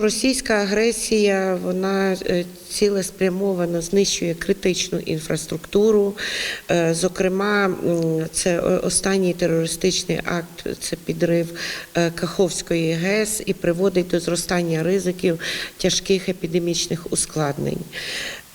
Російська агресія вона е, цілеспрямовано знищує критичну інфраструктуру. Е, Зокрема, це останній терористичний акт, це підрив е, Каховської ГЕС і приводить до зростання ризиків тяжких епідемічних ускладнень.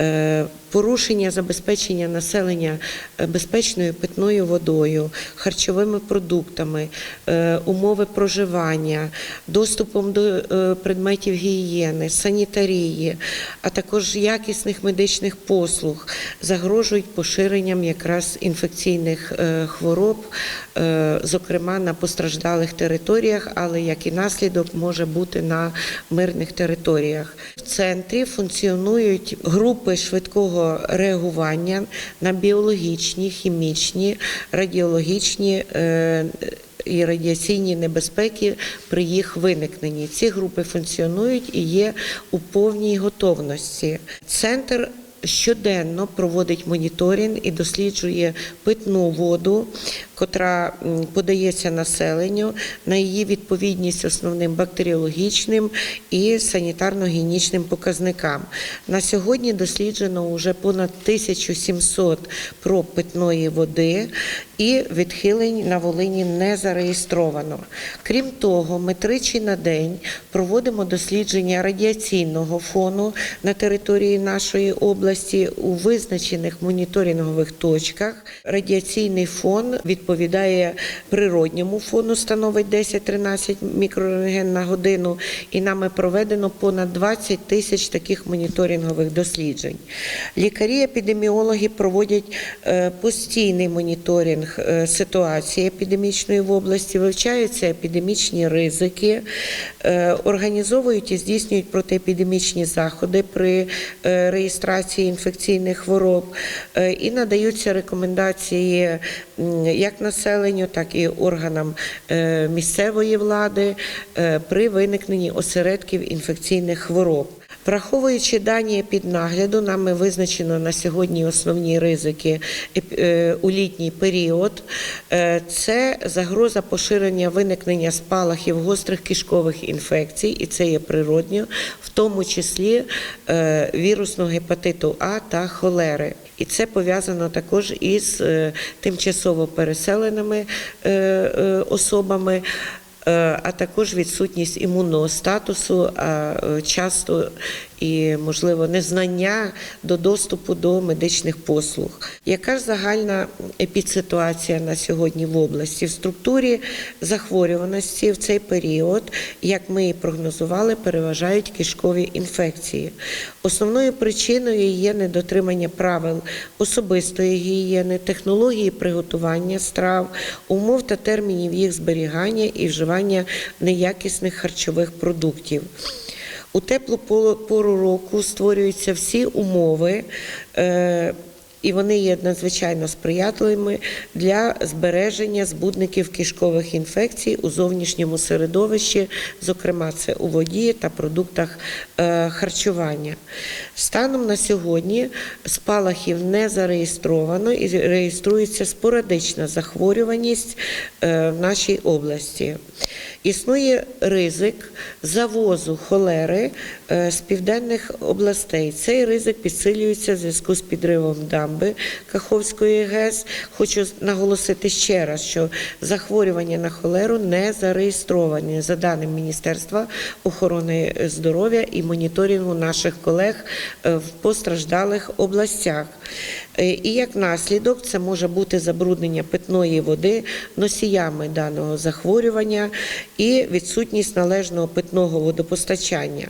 Е, Порушення забезпечення населення е, безпечною питною водою, харчовими продуктами, е, умови проживання, доступом до предметів гігієни, санітарії, а також якісних медичних послуг загрожують поширенням якраз інфекційних хвороб, зокрема на постраждалих територіях, але як і наслідок може бути на мирних територіях. В центрі функціонують групи швидкого реагування на біологічні, хімічні, радіологічні. е, І радіаційні небезпеки при їх виникненні. Ці групи функціонують і є у повній готовності. Центр щоденно проводить моніторинг і досліджує питну воду, котра подається населенню на її відповідність основним бактеріологічним і санітарно-гігієнічним показникам. На сьогодні досліджено вже понад 1700 проб питної води і відхилень на Волині не зареєстровано. Крім того, ми тричі на день проводимо дослідження радіаційного фону на території нашої області у визначених моніторингових точках. Радіаційний фон відповідає природньому фону, становить 10-13 мікрорентген на годину, і нами проведено понад 20 тисяч таких моніторингових досліджень. Лікарі-епідеміологи проводять е, постійний моніторинг е, ситуації епідемічної в області, вивчаються епідемічні ризики, е, організовують і здійснюють протиепідемічні заходи при е, реєстрації інфекційних хвороб е, і надаються рекомендації як населенню, так і органам е, місцевої влади е, при виникненні осередків інфекційних хвороб. Враховуючи дані під нагляду, нами визначено на сьогодні основні ризики е, у літній період. Е, Це загроза поширення виникнення спалахів гострих кишкових інфекцій, і це є природньо, в тому числі е, вірусного гепатиту А та холери. І це пов'язано також із тимчасово переселеними особами. Е, а також відсутність імунного статусу, а е, часто і, можливо, незнання до доступу до медичних послуг. Яка ж загальна епідситуація на сьогодні в області? В структурі захворюваності в цей період, як ми і прогнозували, переважають кишкові інфекції. Основною причиною є недотримання правил особистої гігієни, технології приготування страв, умов та термінів їх зберігання і вживання неякісних харчових продуктів. У теплу пору року створюються всі умови. е, І вони є надзвичайно сприятливими для збереження збудників кишкових інфекцій у зовнішньому середовищі, зокрема це у воді та продуктах е, харчування. Станом на сьогодні спалахів не зареєстровано і реєструється спорадична захворюваність е, в нашій області. Існує ризик завозу холери е, з південних областей. Цей ризик підсилюється в зв'язку з підривом дамби Каховської ГЕС. Хочу наголосити ще раз, що захворювання на холеру не зареєстровані за даним Міністерства охорони здоров'я і моніторингу наших колег е, в постраждалих областях. Е, І як наслідок це може бути забруднення питної води носіями даного захворювання і відсутність належного питного водопостачання.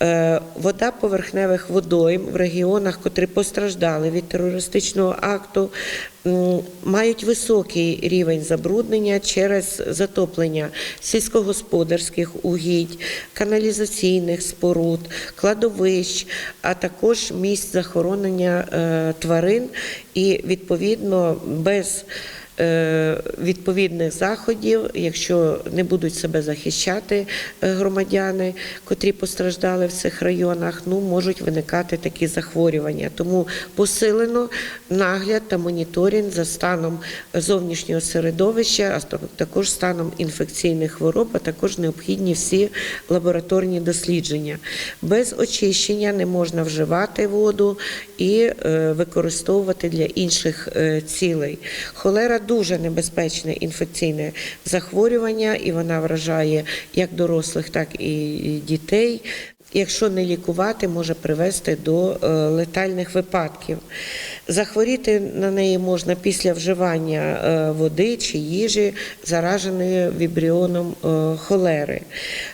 Е, Вода поверхневих водойм в регіонах, котрі постраждали від терористичного акту, мають високий рівень забруднення через затоплення сільськогосподарських угідь, каналізаційних споруд, кладовищ, а також місць захоронення е, тварин і відповідно без відповідних заходів, якщо не будуть себе захищати е, громадяни, котрі постраждали в цих районах, ну можуть виникати такі захворювання. Тому посилено нагляд та моніторинг за станом зовнішнього середовища, а також станом інфекційних хвороб, а також необхідні всі лабораторні дослідження. Без очищення не можна вживати воду і е, використовувати для інших е, цілей. Холера дуже небезпечне інфекційне захворювання, і вона вражає як дорослих, так і дітей. Якщо не лікувати, може привести до е, летальних випадків. Захворіти на неї можна після вживання е, води чи їжі, зараженої вібріоном е, холери.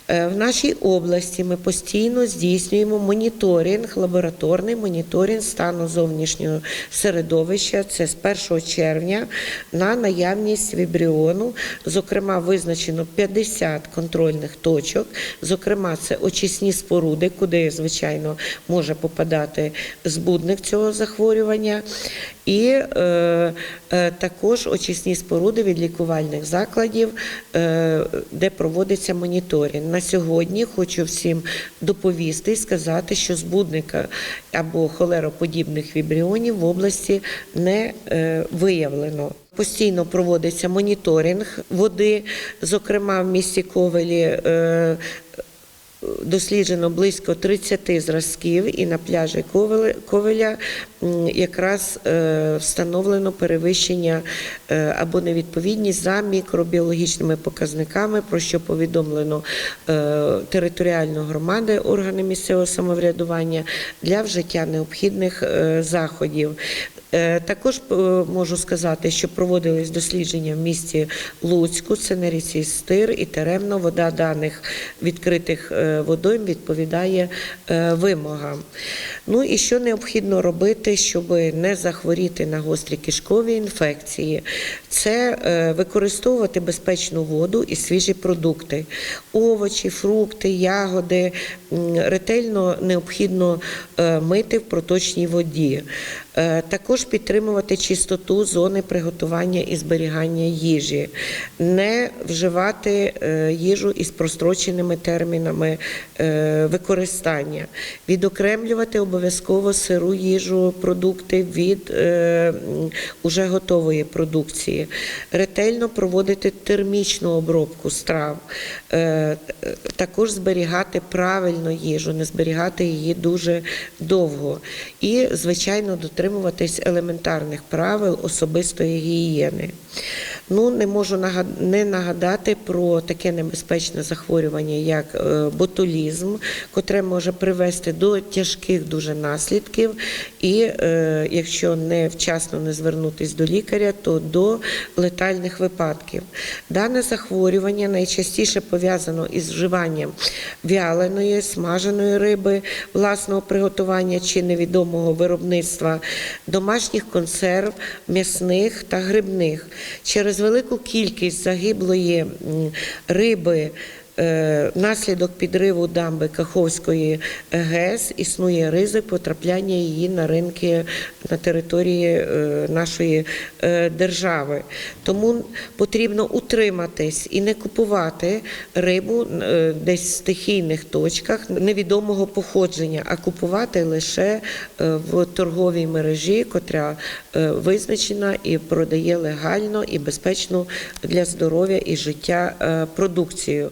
В нашій області ми постійно здійснюємо моніторинг, лабораторний моніторинг стану зовнішнього середовища. Це з 1 червня на наявність вібріону. Зокрема, визначено 50 контрольних точок. Зокрема, це очисні споруди, куди, звичайно, може попадати збудник цього захворювання. І е, е, також очисні споруди від лікувальних закладів, е, де проводиться моніторинг. На сьогодні хочу всім доповісти і сказати, що збудника або холероподібних вібріонів в області не е, виявлено. Постійно проводиться моніторинг води, зокрема в місті Ковелі. е, досліджено близько 30 зразків, і на пляжі Ковеля- якраз е, встановлено перевищення е, або невідповідність за мікробіологічними показниками, про що повідомлено е, територіальну громади, органи місцевого самоврядування для вжиття необхідних заходів. Е, Також е, можу сказати, що проводились дослідження в місті Луцьку, це на ріці Стир і Теремно. Вода даних відкритих е, водойм відповідає вимогам. Ну і що необхідно робити, щоб не захворіти на гострі кишкові інфекції? Це використовувати безпечну воду і свіжі продукти, овочі, фрукти, ягоди. Ретельно необхідно мити в проточній воді. Е, Також підтримувати чистоту зони приготування і зберігання їжі, не вживати е, їжу із простроченими термінами е, використання, відокремлювати обов'язково сиру їжу, продукти від уже готової продукції, ретельно проводити термічну обробку страв, також зберігати правильно їжу, не зберігати її дуже довго. І, звичайно, дотримуватись елементарних правил особистої гігієни. Ну, не можу не нагадати про таке небезпечне захворювання, як е, ботулізм, котре може привести до тяжких дуже наслідків, і е, якщо не вчасно не звернутись до лікаря, то до летальних випадків. Дане захворювання найчастіше пов'язано із вживанням вяленої, смаженої риби, власного приготування чи невідомого виробництва, домашніх консерв, м'ясних та грибних. Через велику кількість загиблої риби. Е, Внаслідок підриву дамби Каховської ГЕС існує ризик потрапляння її на ринки на території е, нашої е, держави. Тому потрібно утриматись і не купувати рибу десь в стихійних точках невідомого походження, а купувати лише в торговій мережі, котра визначена і продає легально і безпечно для здоров'я і життя продукцію.